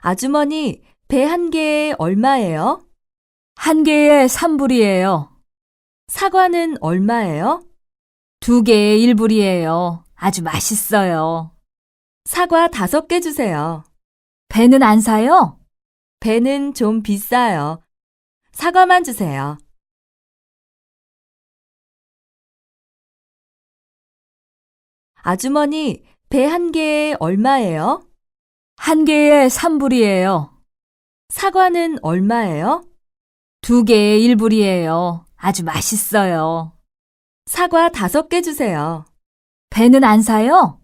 아주머니, 배 한 개에 얼마예요? 한 개에 3불이에요. 사과는 얼마예요? 두 개에 1불이에요. 아주 맛있어요. 사과 다섯 개 주세요. 배는 안 사요? 배는 좀 비싸요. 사과만 주세요. 아주머니, 배 한 개에 얼마예요? 한 개에 3불이에요. 사과는 얼마예요? 두 개에 1불이에요. 아주 맛있어요. 사과 다섯 개 주세요. 배는 안 사요?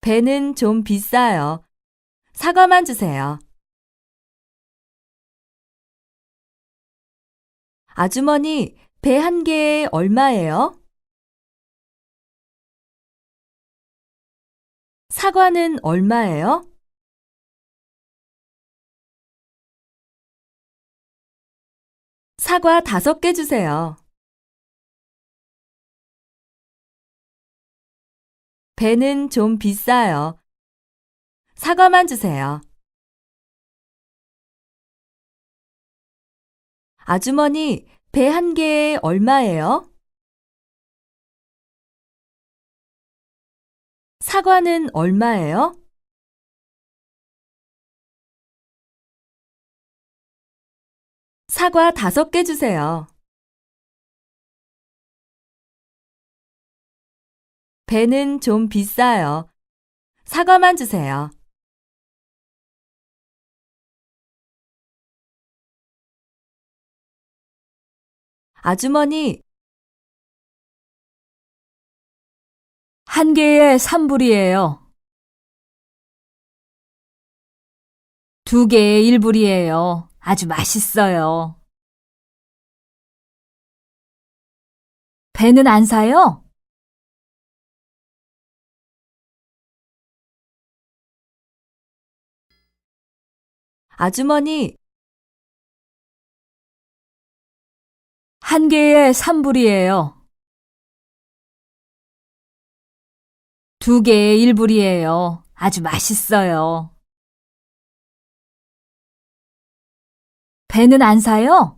배는 좀 비싸요. 사과만 주세요. 아주머니, 배 한 개에 얼마예요? 사과는 얼마예요? 사과 다섯 개 주세요. 배는 좀 비싸요. 사과만 주세요. 아주머니, 배 한 개에 얼마예요? 사과는 얼마예요? 사과 다섯 개 주세요. 배는 좀 비싸요. 사과만 주세요. 아주머니, 한 개에 3불이에요. 두 개에 1불이에요. 아주 맛있어요. 배는 안 사요? 아주머니, 한 개에 3불이에요. 두 개에 1불이에요. 아주 맛있어요. 배는 안 사요?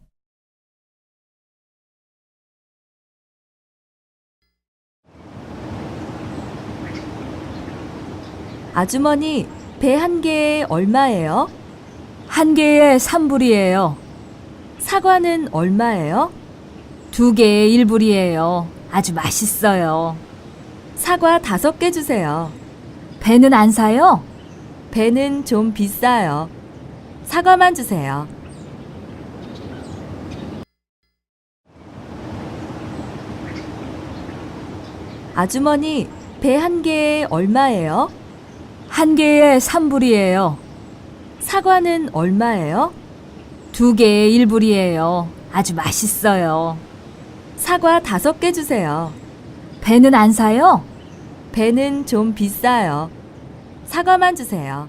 아주머니, 배 한 개에 얼마예요? 한 개에 3불이에요. 사과는 얼마예요? 두 개에 1불이에요. 아주 맛있어요. 사과 다섯 개 주세요. 배는 안 사요? 배는 좀 비싸요. 사과만 주세요. 아주머니, 배 한 개에 얼마예요? 한 개에 3불이에요. 사과는 얼마예요? 두 개에 1불이에요. 아주 맛있어요. 사과 다섯 개 주세요. 배는 안 사요? 배는 좀 비싸요. 사과만 주세요.